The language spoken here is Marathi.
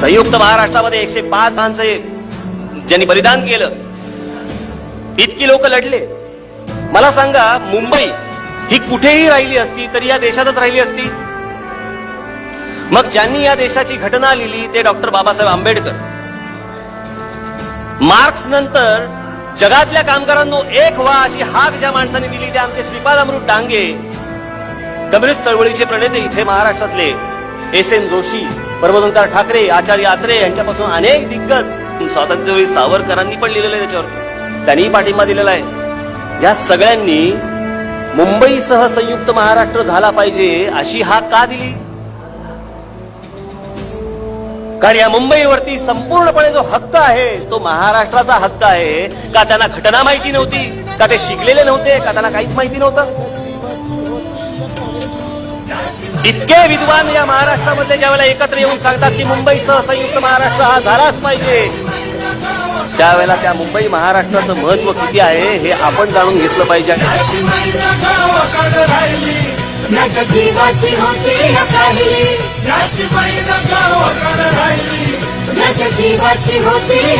संयुक्त महाराष्ट्रामध्ये एकशे पाच जणांचे ज्यांनी बलिदान केलं. इतकी लोक लढले. मला सांगा मुंबई ही कुठेही राहिली असती तरी या देशातच राहिली असती? मग ज्यांनी या देशाची घटना लिहिली ते डॉक्टर बाबासाहेब आंबेडकर. मार्क्स नंतर जगातल्या कामगारांनो एक व्हा अशी हाक ज्या माणसाने दिली ते आमचे श्रीपाद अमृत डांगे. कम्युनिस्ट चळवळीचे प्रणेते इथे महाराष्ट्रातले एस एन जोशी. प्रबोधनकार ठाकरे आचार्य आत्रे यांच्यापासून अनेक दिग्गज स्वातंत्र्यवीर सावरकरांनी पण लिहिलेलं आहे त्याच्यावर. त्यांनीही पाठिंबा दिलेला आहे. या सगळ्यांनी मुंबईसह संयुक्त महाराष्ट्र झाला पाहिजे अशी हाक का दिली? कारण या मुंबईवरती संपूर्णपणे जो हक्क आहे तो महाराष्ट्राचा हक्क आहे. का त्यांना घटना माहिती नव्हती? का ते शिकलेले नव्हते? का त्यांना काहीच माहिती नव्हतं? इतके विद्वान या महाराष्ट्रामध्ये ज्यावेळेला एकत्र येऊन सांगतात की मुंबईसह संयुक्त महाराष्ट्र हा झालाच पाहिजे. त्यावेळेला त्या मुंबई महाराष्ट्राचं महत्त्व किती आहे हे आपण जाणून घेतलं पाहिजे. जीवाची होती